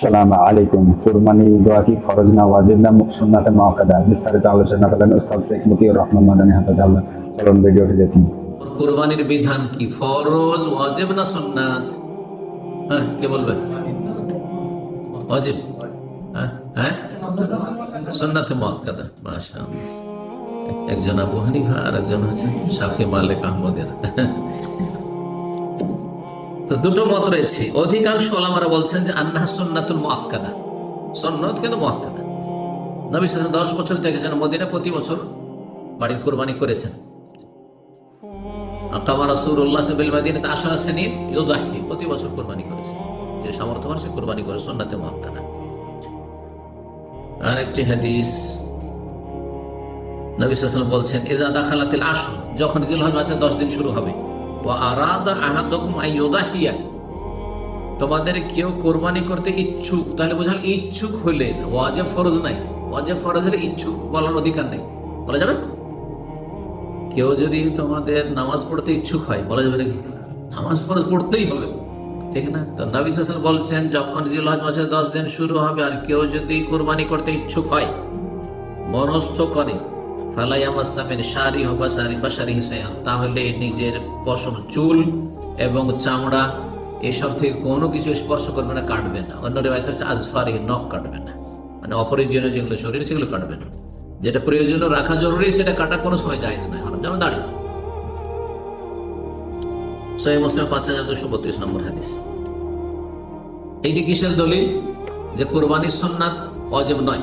সালাম আলাইকুম। কুরবানি দোয়া কি ফরজ না ওয়াজিব না সুন্নাতে মুআক্কাদা বিস্তারিত আলোচনা করলেন উস্তাদ শেখ মতিউর রহমান মাদানী হাফেজাল্লাহ চলুন ভিডিওটি দেখুন। কুরবানির বিধান কি? ফরজ, ওয়াজিব না সুন্নাত? হ্যাঁ কে বলবে? ওয়াজিব। হ্যাঁ হ্যাঁ? সুন্নাতে মুআক্কাদা মাশাআল্লাহ। একজন আবু হানিফা আর একজন আছে শাফি মালিক আহমদের। তো দুটো মত রয়েছে। অধিকাংশ ওলামারা বলছেন যে আন্নাহ সুন্নাতুল মুআক্কাদা। সুন্নাত কিন্তু মুআক্কাদা। নবী সাল্লাল্লাহু দশ বছর যেন মদিনা প্রতি বছর বাড়ির কোরবানি করেছেন। আকামা রাসূলুল্লাহ বিল ইউদাহি প্রতি বছর কুরবানি করেছে। যে সামর্থ্যবান সে কুরবানি করে, সুন্নাতে মুআক্কাদা। আর একটি হাদিস। নবী সাল্লাল্লাহু বলছেন ইজা দাখালাতিল আশর। যখন জিলহজ 10 দিন শুরু হবে তোমাদের কেউ কোরবানি করতে ইচ্ছুক, তাহলে বোঝাল ইচ্ছুক হলে ওয়াজে ফরজ নাই। ওয়াজে ফরজ হলে ইচ্ছুক, বলার অধিকার নেই। বলা যাবে? কেউ যদি তোমাদের নামাজ পড়তে ইচ্ছুক হয়, বলা যাবে নাকি? নামাজ ফরজ পড়তেই হবে। ঠিক না? তো নবী হাসান বলছেন, যখন জিলহজ মাসের দশ দিন শুরু হবে আর কেউ যদি কোরবানি করতে ইচ্ছুক হয়, মনস্থ করে। সারি বা সারি বা সারি তাহলে নিজের পশম চুল এবং চামড়া এসব থেকে কোনো কিছু স্পর্শ করবে না, কাটবে না। অন্য রেবায়ত হচ্ছে আজফারি নখ কাটবে না। মানে অপ্রয়োজনীয় যেগুলো শরীর, সেগুলো কাটবে না। যেটা প্রয়োজনীয় রাখা জরুরি, সেটা কাটা কোনো সময় যায় না। যেমন দাঁড়িয়ে সহি মুসলিম পাঁচ হাজার দুশো বত্রিশ নম্বর হাদিস। এইটি কিসের দলিল? যে কোরবানির সন্ন্যাত অজেব নয়।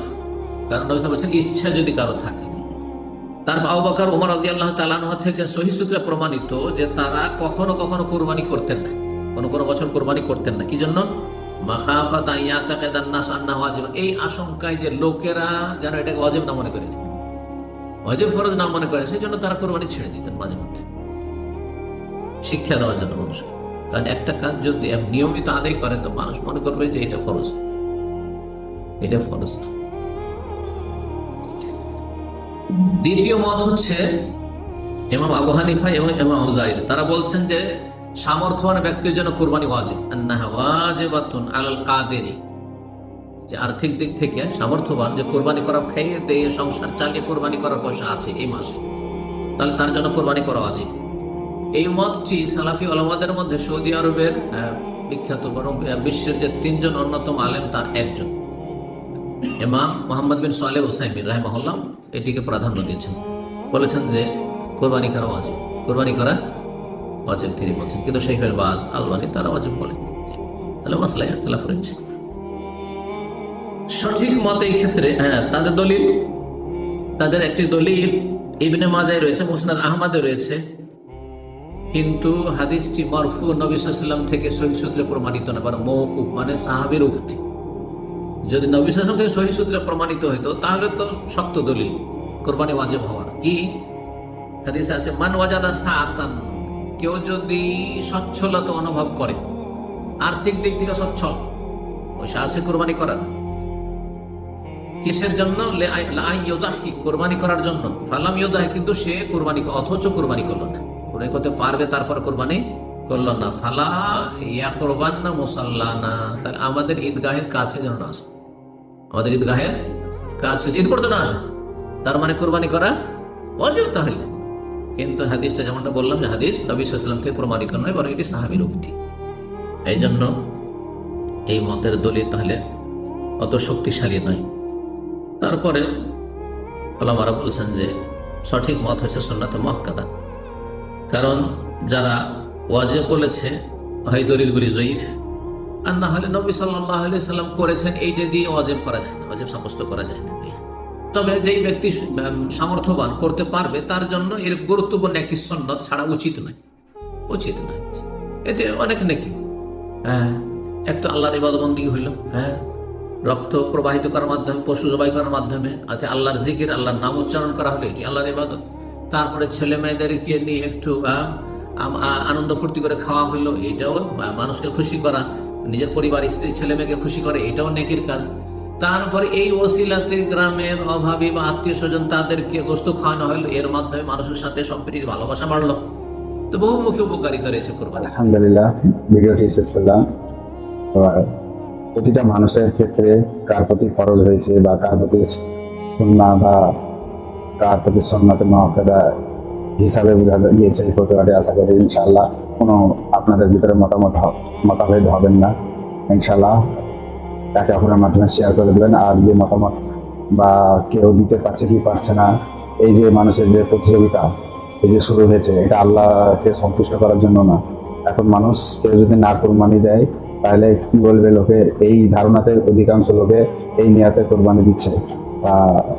কারণ বলছেন, ইচ্ছা যদি কারও থাকে তার আবু বকর ওমর রাদিয়াল্লাহু তাআলা আনহু থেকে সহিহ সূত্রে প্রমাণিত যে তারা কখনো কখনো কোরবানি করতেন না। কোনো কোনো বছর কোরবানি করতেন না। কি জন্য? এই আশঙ্কায় যে লোকেরা যেন এটাকে ওয়াজিব না মনে করে। ওয়াজিব ফরজ না মনে করে, সেই জন্য তারা কোরবানি ছেড়ে দিতেন মাঝে মধ্যে। শিক্ষা দেওয়ার জন্য মানুষ। কারণ একটা কাজ যদি নিয়মিত আদায় করেন তো মানুষ মনে করবে যে এটা ফরজ। এটা ফরজ। দ্বিতীয় মত হচ্ছে ইমাম আবু হানিফা এবং ইমাম উজাইর তারা বলছেন যে সামর্থ্যবান ব্যক্তির জন্য কোরবানি ওয়াজিব। আন্নাহা কাদেরি। যে আর্থিক দিক থেকে সামর্থ্যবান যে কোরবানি করা খেয়ে দিয়ে সংসার চালিয়ে কোরবানি করার পয়সা আছে এই মাসে। তাহলে তার জন্য কোরবানি করা উচিত এই মতটি সালাফি আলমাদের মধ্যে সৌদি আরবের বিখ্যাত বরং বিশ্বের যে তিনজন অন্যতম আলেম তার একজন। ইমাম মোহাম্মদ বিন সালে ওসাইমির রাহেমাহুল্লাহ, এটিকে প্রাধান্য দিয়েছেন। বলেছেন যে, কোরবানি করা অজিব কোরবানি করা অজিব তিনি বলছেন। কিন্তু শেখের বাজ আলবানি তারা অজিব বলেন। তাহলে মাসলা ইখতলাফ রয়েছে। সঠিক মত এই ক্ষেত্রে হ্যাঁ তাদের দলিল, তাদের একটি দলিল ইবনে মাজায় রয়েছে, মুসনাদ আহমদে রয়েছে। কিন্তু হাদিসটি মরফু নবী সাল্লাম থেকে সহি সূত্রে প্রমাণিত না, বরং মৌকুফ মানে সাহাবের উক্তি। যদি নবী সাল্লাম থেকে সহি সূত্রে প্রমাণিত হইতো, তাহলে তো শক্ত দলিল, কোরবানি ওয়াজিব হওয়ার। কি? হাদিস আছে, মান ওয়াজাদা সাতান কেউ যদি অনুভব করে, আর্থিক দিক থেকে পয়সা আছে কোরবানি করার। কিসের জন্য? কোরবানি করার জন্য। ফালাম ইউদাহি, কিন্তু সে কোরবানি, অথচ কোরবানি করল না। কোরবানি করতে পারবে, তারপর কোরবানি করল না। ফালা ইয়া কোরবান না মুসাল্লা না তাহলে আমাদের ঈদগাহের কাছে যেন না আসে। আমাদের ঈদগাহের কাছে ঈদ পড়তে না আসে। তার মানে কোরবানি করা অজব তাহলে। কিন্তু হাদিসটা যেমনটা বললাম যে হাদিস নবী সাল্লাম থেকে প্রমাণিত নয়, বরং এটি সাহাবির উক্তি। এই জন্য এই মতের দলিল তাহলে অত শক্তিশালী নয়। তারপরে ওলামারা বলছেন যে সঠিক মত হচ্ছে সুন্নাত মহকাদা কারণ যারা ওয়াজে বলেছে, হয় দলিলগুলি জয়ীফ আর না হলে নবী সাল্লাহ আলি সাল্লাম করেছেন, এইটা দিয়ে অজেব করা যায় না, ওয়াজেব সাব্যস্ত করা যায় না তবে যেই ব্যক্তি সামর্থ্যবান করতে পারবে, তার জন্য এর গুরুত্বপূর্ণ একটি সন্ন্যত ছাড়া উচিত নয়। উচিত নয়। এতে অনেক নাকি। হ্যাঁ এক তো আল্লাহর ইবাদবন্দি হইল হ্যাঁ। রক্ত প্রবাহিত করার মাধ্যমে, পশু জবাই করার মাধ্যমে আতে আল্লাহর জিকির, আল্লাহর নাম উচ্চারণ করা হলো, এটি আল্লাহর ইবাদত। তারপরে ছেলে মেয়েদেরকে নিয়ে একটু আনন্দ ফুর্তি করে খাওয়া হলো এটাও মানুষকে খুশি করা নিজের পরিবার, স্ত্রী, ছেলে মেয়েকে খুশি করে, এটাও নেকির কাজ। তারপরে এই ওসিলাতে গ্রামের অভাবী বা আত্মীয় স্বজন তাদেরকে গোস্ত খাওয়ানো হলো। এর মাধ্যমে মানুষের সাথে সম্প্রীতির ভালোবাসা বাড়লো। তো বহুমুখী উপকারিতা রয়েছে কোরবানি। আলহামদুলিল্লাহ, ভিডিওটি শেষ করলাম। প্রতিটা মানুষের ক্ষেত্রে কার প্রতি ফরজ হয়েছে বা কার প্রতি সুন্না বা কার প্রতি সন্ন্যতে মহাকেদা হিসাবে বোঝা গিয়েছে এই ফটোয়াটি আশা করি ইনশাল্লাহ কোনো আপনাদের ভিতরে মতামত মতভেদ হবেন না। ইনশাল্লাহ একে অপরের মাধ্যমে শেয়ার করে দেবেন। আর যে মতামত বা কেউ দিতে পারছে কি পারছে না, এই যে মানুষের যে প্রতিযোগিতা, এই যে শুরু হয়েছে, এটা আল্লাহকে সন্তুষ্ট করার জন্য না। এখন মানুষ কেউ যদি না কোরবানি দেয়, তাহলে কি বলবে লোকে? এই ধারণাতে অধিকাংশ লোকে এই নিয়াতে কোরবানি দিচ্ছে। তা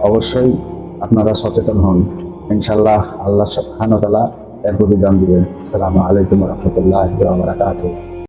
অবশ্যই আপনারা সচেতন হন। ইনশাল্লাহ আল্লাহ সুবহানাহু এর প্রতিদান দিবেন আসসালামু আলাইকুম রহমতুল্লাহ বারাকাতুহু।